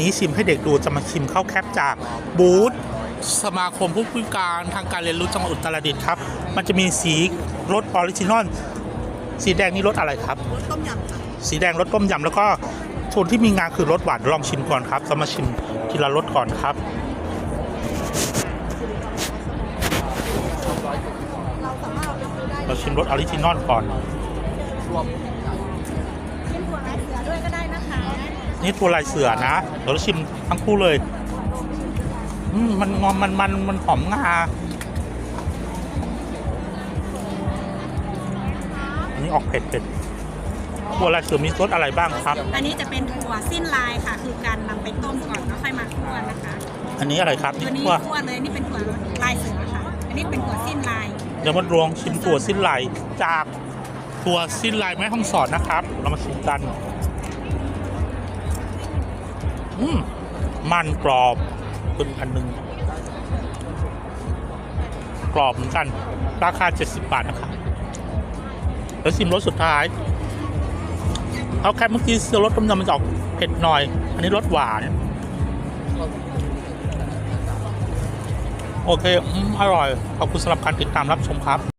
นี้ชิมให้เด็กดูจะมาชิมข้าวแคบจากบูธสมาคมผู้พิการทางการเรียนรู้จังหวัดอุตรดิตถ์ครับ มันจะมีสีรสออริจินอลสีแดงนี่รสอะไรครับรสต้มยำค่ะสีแดงรสต้มยำแล้วก็ส่วนที่มีงาคือรสหวานลองชิมก่อนครับจะมาชิมทีละรสก่อนครับเราสามารถเอาไปซื้อได้เราชิมรสออริจินอลก่อนเป็นถั่วลายเสือด้วยก็ได้นะคะ นี่ตัวลายเสือนะเดี๋ยวเราชิมทั้งคู่เลยอืมมันงอมมันมันมันหอมงาอันนี้ออกเผ็ดเผ็ดตัวลายเสือมีรสอะไรบ้างครับ อันนี้จะเป็นถั่วสิ้นลายค่ะ คือการนำไปต้มก่อนแล้วค่อยมาคั่วนะคะอันนี้อะไรครับตัวนี้ว่าคั่วเลยนี่เป็นถั่วลายเสือค่ะ อันนี้เป็นถั่วสิ้นลาย เดี๋ยวมาลองชิมตัวสิ้นลายจากตัวสิ้นลายแม่ห้องสอนนะครับ เรามาชิมกันอื มันกรอบเป็นอันหนึ่งกรอบเหมือนกัน ราคา 70 บาทนะครับแล้วชิมรสสุดท้าย เอาแค่เมื่อกี้เสือรสต้มยำมันจะออกเผ็ดหน่อย อันนี้รสหวาน โอเค อร่อย ขอบคุณสำหรับการติดตามรับชมครับ